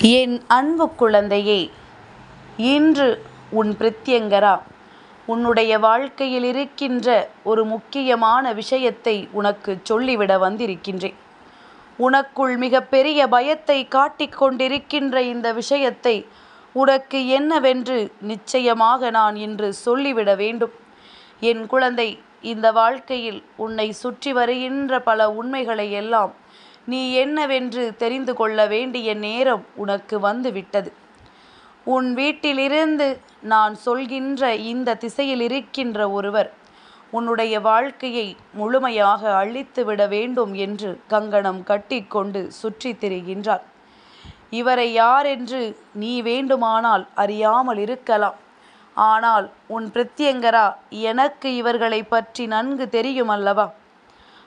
என் அன்பு குழந்தையே இன்று உன் பிரத்யங்கரா. உன்னுடைய வாழ்க்கையில் இருக்கின்ற ஒரு முக்கியமான விஷயத்தை உனக்கு சொல்லிவிட வந்திருக்கின்றேன். உனக்குள் மிகப்பெரிய பயத்தை காட்டிக்கொண்டிருக்கின்ற இந்த விஷயத்தை உனக்கு என்னவென்று நிச்சயமாக நான் இன்று சொல்லிவிட வேண்டும். என் குழந்தை இந்த வாழ்க்கையில் உன்னை சுற்றி வருகின்ற பல உண்மைகளை எல்லாம் நீ என்னவென்று தெரிந்து கொள்ள வேண்டிய நேரம் உனக்கு வந்துவிட்டது. உன் வீட்டிலிருந்து நான் சொல்கின்ற இந்த திசையில் இருக்கின்ற ஒருவர் உன்னுடைய வாழ்க்கையை முழுமையாக அழித்துவிட வேண்டும் என்று கங்கணம் கட்டிக்கொண்டு சுற்றித் திரிகின்றார். இவரை யாரென்று நீ வேண்டுமானால் அறியாமல் இருக்கலாம். ஆனால் உன் பிரத்யங்கரா எனக்கு இவர்களை பற்றி நன்கு தெரியும் அல்லவா?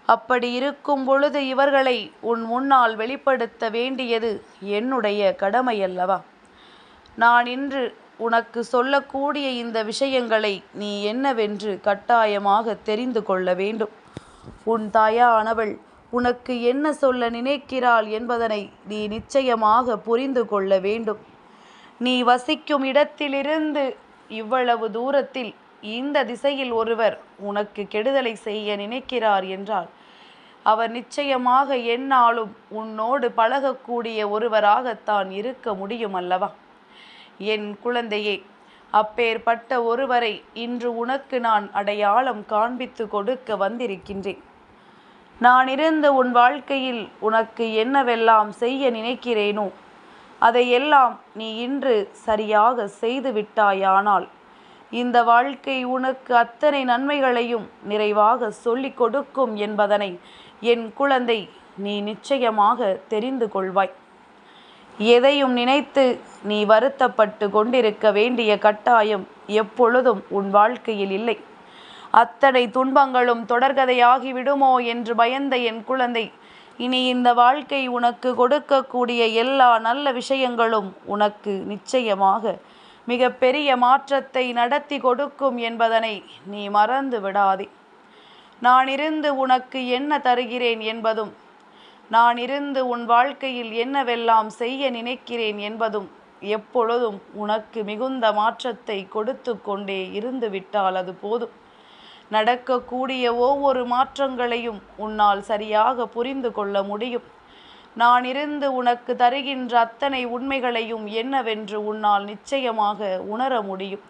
அப்படி இருக்கும் பொழுது இவர்களை உன் முன்னால் வெளிப்படுத்த வேண்டியது என்னுடைய கடமையல்லவா? நான் இன்று உனக்கு சொல்லக்கூடிய இந்த விஷயங்களை நீ என்னவென்று கட்டாயமாக தெரிந்து கொள்ள வேண்டும். உன் தாயானவள் உனக்கு என்ன சொல்ல நினைக்கிறாள் என்பதனை நீ நிச்சயமாக புரிந்து கொள்ள வேண்டும். நீ வசிக்கும் இடத்திலிருந்து இவ்வளவு தூரத்தில் இந்த திசையில் ஒருவர் உனக்கு கெடுதலை செய்ய நினைக்கிறார் என்றால் அவர் நிச்சயமாக என்னாலும் உன்னோடு பழகக்கூடிய ஒருவராகத்தான் இருக்க முடியும் அல்லவா என் குழந்தையே அப்பேற்பட்ட ஒருவரை இன்று உனக்கு நான் அடையாளம் காண்பித்து கொடுக்க வந்திருக்கின்றேன். நான் இருந்த உன் வாழ்க்கையில் உனக்கு என்னவெல்லாம் செய்ய நினைக்கிறேனோ அதையெல்லாம் நீ இன்று சரியாக செய்து விட்டாயானால் இந்த வாழ்க்கை உனக்கு அத்தனை நன்மைகளையும் நிறைவாக சொல்லிக் கொடுக்கும் என்பதனை என் குழந்தை நீ நிச்சயமாக தெரிந்து கொள்வாய். எதையும் நினைத்து நீ வருத்தப்பட்டு கொண்டிருக்க வேண்டிய கட்டாயம் எப்பொழுதும் உன் வாழ்க்கையில் இல்லை. அத்தனை துன்பங்களும் தொடர்கதையாகி விடுமோ என்று பயந்த என் குழந்தை இனி இந்த வாழ்க்கை உனக்கு கொடுக்கக்கூடிய எல்லா நல்ல விஷயங்களும் உனக்கு நிச்சயமாக மிக பெரிய மாற்றத்தை நடத்தி கொடுக்கும் என்பதனை நீ மறந்து விடாதே. நான் இருந்து உனக்கு என்ன தருகிறேன் என்பதும் நான் இருந்து உன் வாழ்க்கையில் என்னவெல்லாம் செய்ய நினைக்கிறேன் என்பதும் எப்பொழுதும் உனக்கு மிகுந்த மாற்றத்தை கொடுத்து கொண்டே இருந்து விட்டால் அது போதும். நடக்கக்கூடிய ஒவ்வொரு மாற்றங்களையும் உன்னால் சரியாக புரிந்து கொள்ள முடியும். நான் இருந்து உனக்கு தருகின்ற அத்தனை உண்மைகளையும் என்னவென்று உன்னால் நிச்சயமாக உணர முடியும்.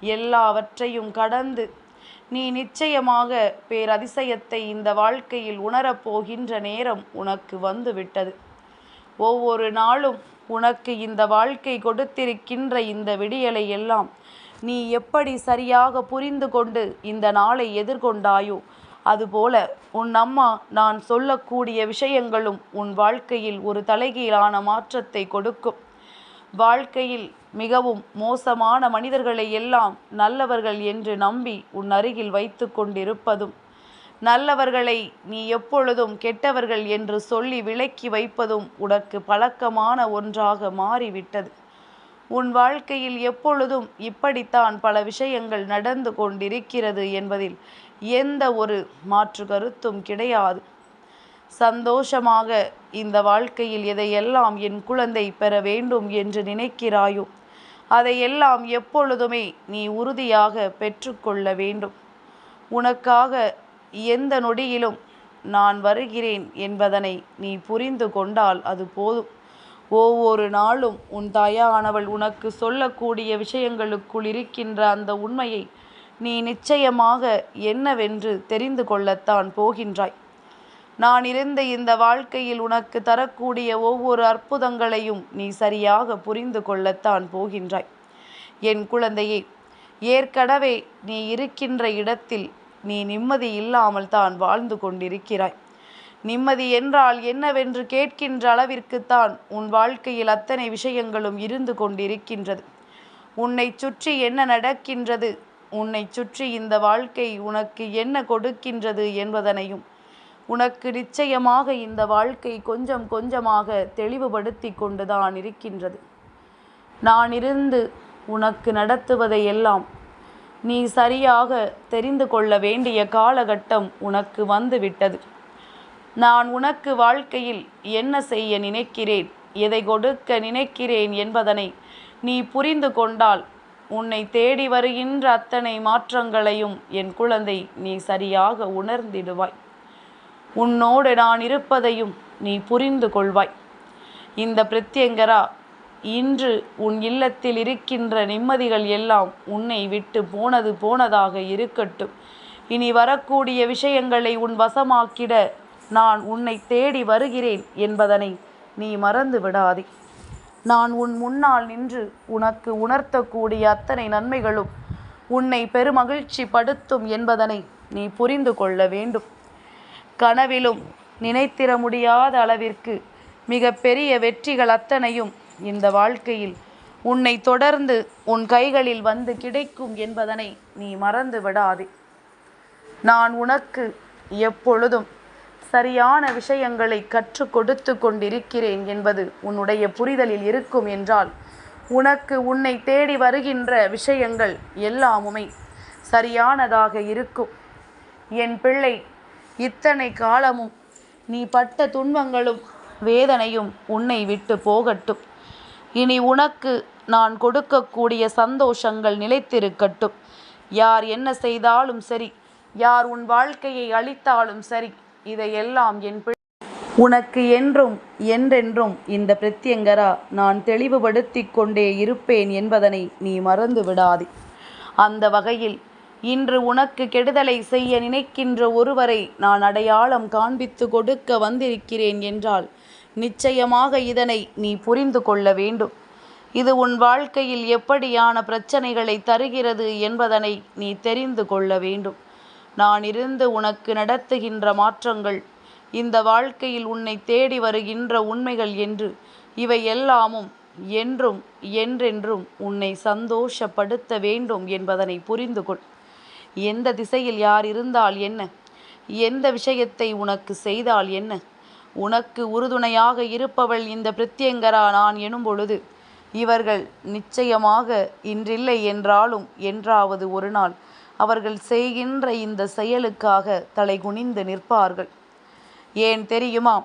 எல்லாவற்றையும் கடந்து நீ நிச்சயமாக பேரதிசயத்தை இந்த வாழ்க்கையில் உணரப்போகின்ற நேரம் உனக்கு வந்துவிட்டது. ஒவ்வொரு நாளும் உனக்கு இந்த வாழ்க்கை கொடுத்திருக்கின்ற இந்த விடியலை எல்லாம் நீ எப்படி சரியாக புரிந்து கொண்டு இந்த நாளை எதிர்கொண்டாயோ அதுபோல உன் அம்மா நான் சொல்லக்கூடிய விஷயங்களும் உன் வாழ்க்கையில் ஒரு தலைகீழான மாற்றத்தை கொடுக்கும். வாழ்க்கையில் மிகவும் மோசமான மனிதர்களை எல்லாம் நல்லவர்கள் என்று நம்பி உன் அருகில் வைத்து கொண்டிருப்பதும் நல்லவர்களை நீ எப்பொழுதும் கெட்டவர்கள் என்று சொல்லி விலக்கி வைப்பதும் உனக்கு பழக்கமான ஒன்றாக மாறிவிட்டது. உன் வாழ்க்கையில் எப்பொழுதும் இப்படித்தான் பல விஷயங்கள் நடந்து கொண்டிருக்கிறது என்பதில் எந்த ஒரு மாற்று கருத்தும் கிடையாது. சந்தோஷமாக இந்த வாழ்க்கையில் எதையெல்லாம் என் குழந்தை பெற வேண்டும் என்று நினைக்கிறாயோ அதையெல்லாம் எப்பொழுதுமே நீ உறுதியாக பெற்றுக்கொள்ள வேண்டும். உனக்காக எந்த நொடியிலும் நான் வருகிறேன் என்பதனை நீ புரிந்து கொண்டால் அது போதும். ஒவ்வொரு நாளும் உன் தாயானவள் உனக்கு சொல்லக்கூடிய விஷயங்களுக்குள் இருக்கின்ற அந்த உண்மையை நீ நிச்சயமாக என்னவென்று தெரிந்து கொள்ளத்தான் போகின்றாய். நான் இருந்த இந்த வாழ்க்கையில் உனக்கு தரக்கூடிய ஒவ்வொரு அற்புதங்களையும் நீ சரியாக புரிந்து கொள்ளத்தான் போகின்றாய். என் குழந்தையே ஏற்கனவே நீ இருக்கின்ற இடத்தில் நீ நிம்மதி இல்லாமல் தான் வாழ்ந்து கொண்டிருக்கிறாய். நிம்மதி என்றால் என்னவென்று கேட்கின்ற அளவிற்குத்தான் உன் வாழ்க்கையில் அத்தனை விஷயங்களும் இருந்து கொண்டிருக்கின்றது. உன்னை சுற்றி என்ன நடக்கின்றது உன்னை சுற்றி இந்த வாழ்க்கை உனக்கு என்ன கொடுக்கின்றது என்பதனையும் உனக்கு நிச்சயமாக இந்த வாழ்க்கை கொஞ்சம் கொஞ்சமாக தெளிவுபடுத்தி கொண்டுதான் இருக்கின்றது. நான் இருந்து உனக்கு நடத்துவதை எல்லாம் நீ சரியாக தெரிந்து கொள்ள வேண்டிய காலகட்டம் உனக்கு வந்துவிட்டது. நான் உனக்கு வாழ்க்கையில் என்ன செய்ய நினைக்கிறேன் எதை கொடுக்க நினைக்கிறேன் என்பதனை நீ புரிந்து கொண்டால் உன்னை தேடி வருகின்ற அத்தனை மாற்றங்களையும் என் குழந்தை நீ சரியாக உணர்ந்திடுவாய். உன்னோடு நான் இருப்பதையும் நீ புரிந்து கொள்வாய். இந்த பிரத்யங்கரா இன்று உன் இல்லத்தில் இருக்கின்ற நிம்மதிகள் எல்லாம் உன்னை விட்டு போனது போனதாக இருக்கட்டும். இனி வரக்கூடிய விஷயங்களை உன் வசமாக்கிட நான் உன்னை தேடி வருகிறேன் என்பதனை நீ மறந்து விடாதே. நான் உன் முன்னால் நின்று உனக்கு உணர்த்தக்கூடிய அத்தனை நன்மைகளும் உன்னை பெருமகிழ்ச்சி படுத்தும் என்பதனை நீ புரிந்து கொள்ள வேண்டும். கனவிலும் நினைத்திட முடியாத அளவிற்கு மிக பெரிய வெற்றிகள் அத்தனையும் இந்த வாழ்க்கையில் உன்னை தொடர்ந்து உன் கைகளில் வந்து கிடைக்கும் என்பதனை நீ மறந்து விடாதே. நான் உனக்கு எப்பொழுதும் சரியான விஷயங்களை கற்றுக் கொடுத்து கொண்டிருக்கிறேன் என்பது உன்னுடைய புரிதலில் இருக்கும் என்றால் உனக்கு உன்னை தேடி வருகின்ற விஷயங்கள் எல்லாமுமே சரியானதாக இருக்கும். என் பிள்ளை இத்தனை காலமும் நீ பட்ட துன்பங்களும் வேதனையும் உன்னை விட்டு போகட்டும். இனி உனக்கு நான் கொடுக்கக்கூடிய சந்தோஷங்கள் நிலைத்திருக்கட்டும். யார் என்ன செய்தாலும் சரி யார் உன் வாழ்க்கையை அளித்தாலும் சரி இதையெல்லாம் என் பிள்ளை உனக்கு என்றும் என்றென்றும் இந்த பிரத்யங்கரா நான் தெளிவுபடுத்தி கொண்டே இருப்பேன் என்பதனை நீ மறந்து விடாதே. அந்த வகையில் இன்று உனக்கு கெடுதலை செய்ய நினைக்கின்ற ஒருவரை நான் அடையாளம் காண்பித்து கொடுக்க வந்திருக்கிறேன் என்றால் நிச்சயமாக இதனை நீ புரிந்து கொள்ள வேண்டும். இது உன் வாழ்க்கையில் எப்படியான பிரச்சனைகளை தருகிறது என்பதனை நீ தெரிந்து கொள்ள வேண்டும். நான் இருந்து உனக்கு நடத்துகின்ற மாற்றங்கள் இந்த வாழ்க்கையில் உன்னை தேடி வருகின்ற உண்மைகள் என்று இவை எல்லாமும் என்றும் என்றென்றும் உன்னை சந்தோஷப்படுத்த வேண்டும் என்பதனை புரிந்து கொள் எந்த திசையில் யார் இருந்தால் என்ன? எந்த விஷயத்தை உனக்கு செய்தால் என்ன? உனக்கு உறுதுணையாக இருப்பவள் இந்த பிரத்யங்கரா நான் எனும் பொழுது இவர்கள் நிச்சயமாக இன்றில்லை என்றாலும் என்றாவது ஒரு நாள் அவர்கள் செய்கின்ற இந்த செயலுக்காக தலை குனிந்து நிற்பார்கள். ஏன் தெரியுமா?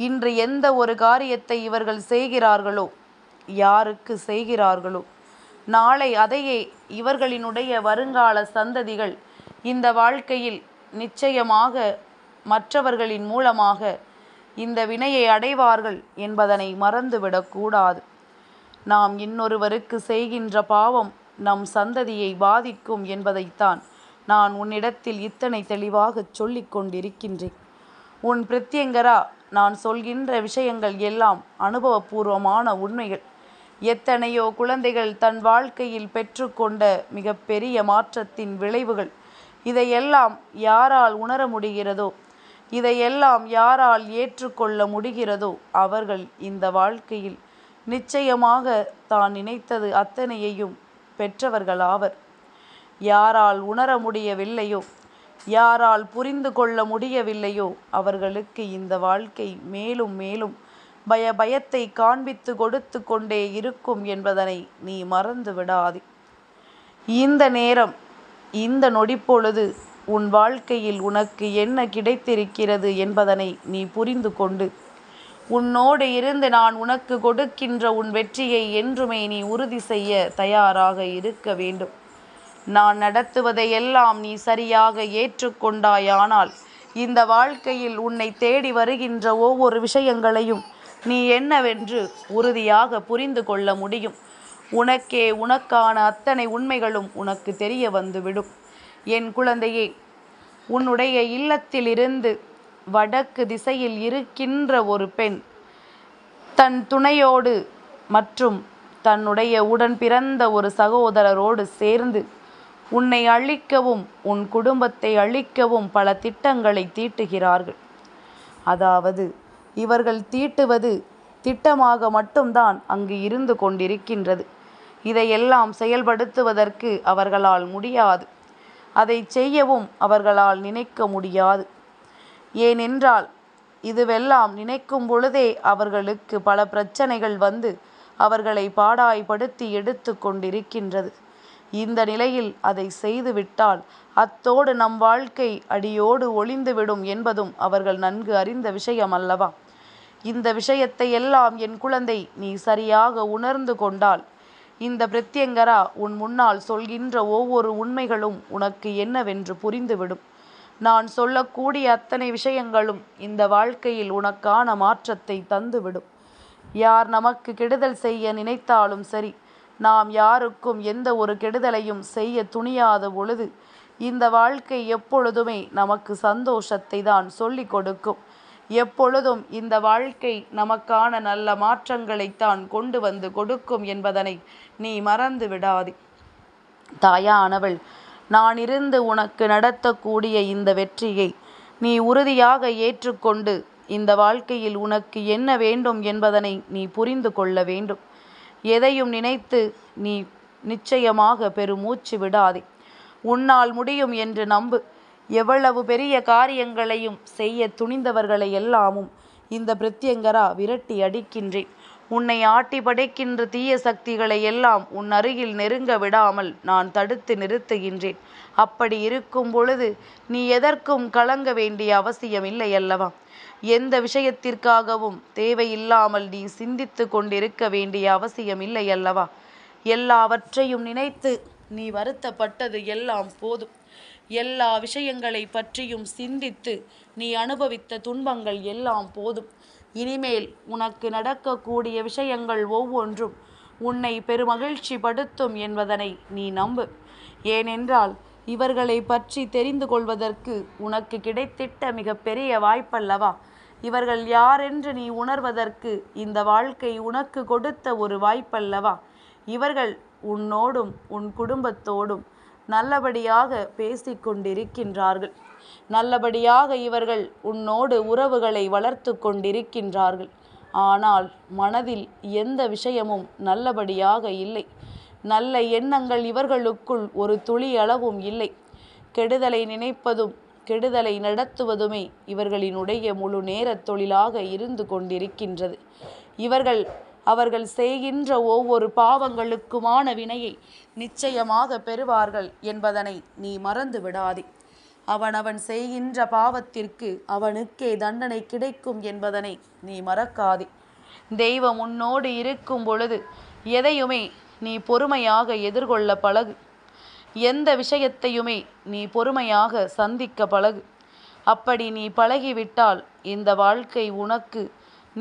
இன்று எந்த ஒரு காரியத்தை இவர்கள் செய்கிறார்களோ யாருக்கு செய்கிறார்களோ நாளை அதையே இவர்களினுடைய வருங்கால சந்ததிகள் இந்த வாழ்க்கையில் நிச்சயமாக மற்றவர்களின் மூலமாக இந்த வினையை அடைவார்கள் என்பதனை மறந்துவிடக்கூடாது. நாம் இன்னொருவருக்கு செய்கின்ற பாவம் நம் சந்ததியை பாதிக்கும் என்பதைத்தான் நான் உன்னிடத்தில் இத்தனை தெளிவாகச் சொல்லிக் கொண்டிருக்கின்றேன். உன் பிரத்யங்கரா நான் சொல்கின்ற விஷயங்கள் எல்லாம் அனுபவபூர்வமான உண்மைகள். எத்தனையோ குழந்தைகள் தன் வாழ்க்கையில் பெற்றுக்கொண்ட மிகப்பெரிய மாற்றத்தின் விளைவுகள். இதையெல்லாம் யாரால் உணர முடிகிறதோ இதையெல்லாம் யாரால் ஏற்றுக்கொள்ள முடிகிறதோ அவர்கள் இந்த வாழ்க்கையில் நிச்சயமாக தான் நினைத்தது அத்தனையையும் பெற்றவர்களாவர். யாரால் உணர முடியவில்லையோ யாரால் புரிந்து கொள்ள முடியவில்லையோ அவர்களுக்கு இந்த வாழ்க்கை மேலும் மேலும் பய பயத்தை காண்பித்து கொடுத்து கொண்டே இருக்கும் என்பதனை நீ மறந்து விடாதே. இந்த நேரம் இந்த நொடிப்பொழுது உன் வாழ்க்கையில் உனக்கு என்ன கிடைத்திருக்கிறது என்பதனை நீ புரிந்து கொண்டு உன்னோடு இருந்து நான் உனக்கு கொடுக்கின்ற உன் வெற்றியை என்றுமே நீ உறுதி செய்ய தயாராக இருக்க வேண்டும். நான் நடத்துவதையெல்லாம் நீ சரியாக ஏற்றுக்கொண்டாயானால் இந்த வாழ்க்கையில் உன்னை தேடி வருகின்ற ஒவ்வொரு விஷயங்களையும் நீ என்னவென்று உறுதியாக புரிந்து கொள்ள முடியும். உனக்கே உனக்கான அத்தனை உண்மைகளும் உனக்கு தெரிய வந்துவிடும். என் குழந்தையே உன்னுடைய இல்லத்திலிருந்து வடக்கு திசையில் இருக்கின்ற ஒரு பெண் தன் துணையோடு மற்றும் தன்னுடைய உடன் பிறந்த ஒரு சகோதரரோடு சேர்ந்து உன்னை அழிக்கவும் உன் குடும்பத்தை அழிக்கவும் பல திட்டங்களை தீட்டுகிறார்கள். அதாவது இவர்கள் தீட்டுவது திட்டமாக மட்டும்தான் அங்கு இருந்து கொண்டிருக்கின்றது. இதையெல்லாம் செயல்படுத்துவதற்கு அவர்களால் முடியாது. அதை செய்யவும் அவர்களால் நினைக்க முடியாது. ஏனென்றால் இதுவெல்லாம் நினைக்கும் பொழுதே அவர்களுக்கு பல பிரச்சனைகள் வந்து அவர்களை பாடாய்படுத்தி எடுத்து கொண்டிருக்கின்றது. இந்த நிலையில் அதை செய்துவிட்டால் அத்தோடு நம் வாழ்க்கை அடியோடு ஒளிந்துவிடும் என்பதும் அவர்கள் நன்கு அறிந்த விஷயம் அல்லவா இந்த விஷயத்தை எல்லாம் என் குழந்தை நீ சரியாக உணர்ந்து கொண்டால் இந்த பிரத்யங்கரா உன் முன்னால் சொல்கின்ற ஒவ்வொரு உண்மைகளும் உனக்கு என்னவென்று புரிந்துவிடும். நான் சொல்லக்கூடிய அத்தனை விஷயங்களும் இந்த வாழ்க்கையில் உனக்கான மாற்றத்தை தந்துவிடும். யார் நமக்கு கெடுதல் செய்ய நினைத்தாலும் சரி நாம் யாருக்கும் எந்த ஒரு கெடுதலையும் செய்ய துணியாத பொழுது இந்த வாழ்க்கை எப்பொழுதுமே நமக்கு சந்தோஷத்தை தான் சொல்லிக் கொடுக்கும். எப்பொழுதும் இந்த வாழ்க்கை நமக்கான நல்ல மாற்றங்களைத்தான் கொண்டு வந்து கொடுக்கும் என்பதனை நீ மறந்து விடாதே. தாயானவள் நான் இருந்து உனக்கு நடத்தக்கூடிய இந்த வெற்றியை நீ உறுதியாக ஏற்றுக்கொண்டு இந்த வாழ்க்கையில் உனக்கு என்ன வேண்டும் என்பதனை நீ புரிந்து கொள்ள வேண்டும். எதையும் நினைத்து நீ நிச்சயமாக பெருமூச்சு விடாதே. உன்னால் முடியும் என்று நம்பு. எவ்வளவு பெரிய காரியங்களையும் செய்ய துணிந்தவர்களை எல்லாமும் இந்த பிரத்யங்கரா விரட்டி அடிக்கின்றேன். உன்னை ஆட்டி படைக்கின்ற தீய சக்திகளை எல்லாம் உன் அருகில் நெருங்க விடாமல் நான் தடுத்து நிறுத்துகின்றேன். அப்படி இருக்கும் பொழுது நீ எதற்கும் கலங்க வேண்டிய அவசியம் இல்லை அல்லவா? எந்த விஷயத்திற்காகவும் தேவையில்லாமல் நீ சிந்தித்து கொண்டிருக்க வேண்டிய அவசியம் இல்லை அல்லவா? எல்லாவற்றையும் நினைத்து நீ வருத்தப்பட்டது எல்லாம் போதும். எல்லா விஷயங்களை பற்றியும் சிந்தித்து நீ அனுபவித்த துன்பங்கள் எல்லாம் போதும். இனிமேல் உனக்கு நடக்கக்கூடிய விஷயங்கள் ஒவ்வொன்றும் உன்னை பெருமகிழ்ச்சி படுத்தும் என்பதனை நீ நம்பு. ஏனென்றால் இவர்களை பற்றி தெரிந்து கொள்வதற்கு உனக்கு கிடைத்திட்ட மிகப்பெரிய வாய்ப்பல்லவா? இவர்கள் யாரென்று நீ உணர்வதற்கு இந்த வாழ்க்கை உனக்கு கொடுத்த ஒரு வாய்ப்பல்லவா? இவர்கள் உன்னோடும் உன் குடும்பத்தோடும் நல்லபடியாக பேசிக்கொண்டிருக்கின்றார்கள் நல்லபடியாக இவர்கள் உன்னோடு உறவுகளை வளர்த்து கொண்டிருக்கின்றார்கள். ஆனால் மனதில் எந்த விஷயமும் நல்லபடியாக இல்லை. நல்ல எண்ணங்கள் இவர்களுக்குள் ஒரு துளி அளவும் இல்லை. கெடுதலை நினைப்பதும் கெடுதலை நடத்துவதுமே இவர்களினுடைய முழு நேர தொழிலாக இருந்து கொண்டிருக்கின்றது. இவர்கள் அவர்கள் செய்கின்ற ஒவ்வொரு பாவங்களுக்குமான வினையை நிச்சயமாக பெறுவார்கள் என்பதனை நீ மறந்து விடாதே. அவனவன் செய்கின்ற பாவத்திற்கு அவனுக்கே தண்டனை கிடைக்கும் என்பதனை நீ மறக்காதே. தெய்வம் உன்னோடு இருக்கும் பொழுது எதையுமே நீ பொறுமையாக எதிர்கொள்ள பழகு. எந்த விஷயத்தையுமே நீ பொறுமையாக சந்திக்க பழகு. அப்படி நீ பழகிவிட்டால் இந்த வாழ்க்கை உனக்கு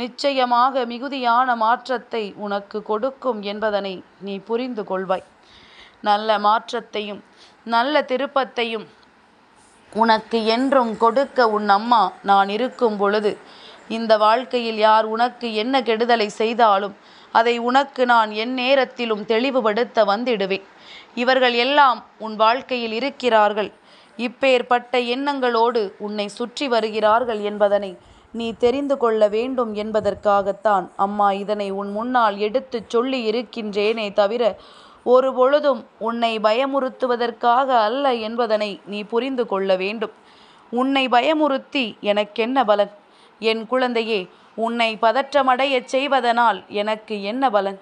நிச்சயமாக மிகுதியான மாற்றத்தை உனக்கு கொடுக்கும் என்பதனை நீ புரிந்து கொள்வாய். நல்ல மாற்றத்தையும் நல்ல திருப்பத்தையும் உனக்கு என்றும் கொடுக்க உன் அம்மா நான் இருக்கும் பொழுது இந்த வாழ்க்கையில் யார் உனக்கு என்ன கெடுதலை செய்தாலும் அதை உனக்கு நான் என் நேரத்திலும் தெளிவுபடுத்த வந்திடுவேன். இவர்கள் எல்லாம் உன் வாழ்க்கையில் இருக்கிறார்கள். இப்பேற்பட்ட எண்ணங்களோடு உன்னை சுற்றி வருகிறார்கள் என்பதனை நீ தெரிந்து கொள்ள வேண்டும் என்பதற்காகத்தான். அம்மா இதனை உன் முன்னால் எடுத்துச் சொல்லி இருக்கின்றேனே தவிர ஒரு பொழுதும் உன்னை பயமுறுத்துவதற்காக அல்ல என்பதனை நீ புரிந்து கொள்ள வேண்டும். உன்னை பயமுறுத்தி எனக்கென்ன பலன்? என் குழந்தையே உன்னை பதற்றமடையச் செய்வதனால் எனக்கு என்ன பலன்?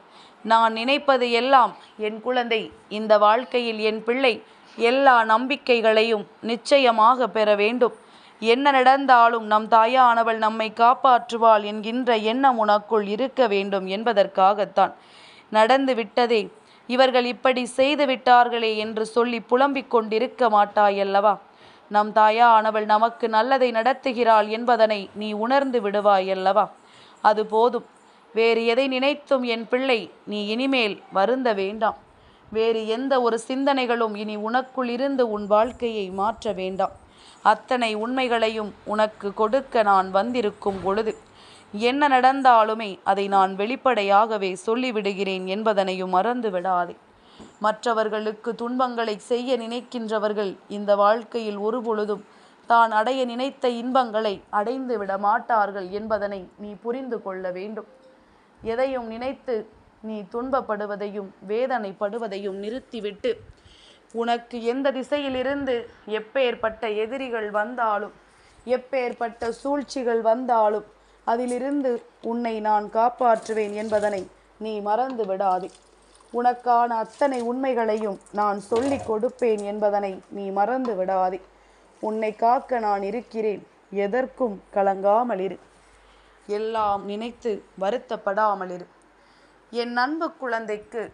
நான் நினைப்பது எல்லாம் என் குழந்தை இந்த வாழ்க்கையில் என் பிள்ளை எல்லா நம்பிக்கைகளையும் நிச்சயமாக பெற வேண்டும். என்ன நடந்தாலும் நம் தாயானவள் நம்மை காப்பாற்றுவாள் என்கின்ற எண்ணம் உனக்குள் இருக்க வேண்டும் என்பதற்காகத்தான். நடந்து விட்டதே இவர்கள் இப்படி செய்து விட்டார்களே என்று சொல்லி புலம்பிக் கொண்டிருக்க மாட்டாயல்லவா? நம் தாயானவள் நமக்கு நல்லதை நடத்துகிறாள் என்பதனை நீ உணர்ந்து விடுவாயல்லவா? அது போதும். வேறு எதை நினைத்தும் என் பிள்ளை நீ இனிமேல் வருந்த வேண்டாம். வேறு எந்த ஒரு சிந்தனைகளும் இனி உனக்குள் இருந்து உன் வாழ்க்கையை மாற்ற வேண்டாம். அத்தனை உண்மைகளையும் உனக்கு கொடுக்க நான் வந்திருக்கும் பொழுது என்ன நடந்தாலுமே அதை நான் வெளிப்படையாகவே சொல்லிவிடுகிறேன் என்பதனையும் மறந்து விடாதே மற்றவர்களுக்கு துன்பங்களை செய்ய நினைக்கின்றவர்கள் இந்த வாழ்க்கையில் ஒருபொழுதும் தான் அடைய நினைத்த இன்பங்களை அடைந்து விட மாட்டார்கள் என்பதனை நீ புரிந்து கொள்ள வேண்டும். எதையும் நினைத்து நீ துன்பப்படுவதையும் வேதனைப்படுவதையும் நிறுத்திவிட்டு உனக்கு எந்த திசையிலிருந்து எப்பேற்பட்ட எதிரிகள் வந்தாலும் எப்பேற்பட்ட சூழ்ச்சிகள் வந்தாலும் அதிலிருந்து உன்னை நான் காப்பாற்றுவேன் என்பதனை நீ மறந்து விடாதே. உனக்கான அத்தனை உண்மைகளையும் நான் சொல்லிக் கொடுப்பேன் என்பதனை நீ மறந்து விடாதே. உன்னை காக்க நான் இருக்கிறேன் எதற்கும் கலங்காமல் இரு. எல்லாம் நினைத்து வருத்தப்படாமல் இரு. என் அன்பு குழந்தைக்கு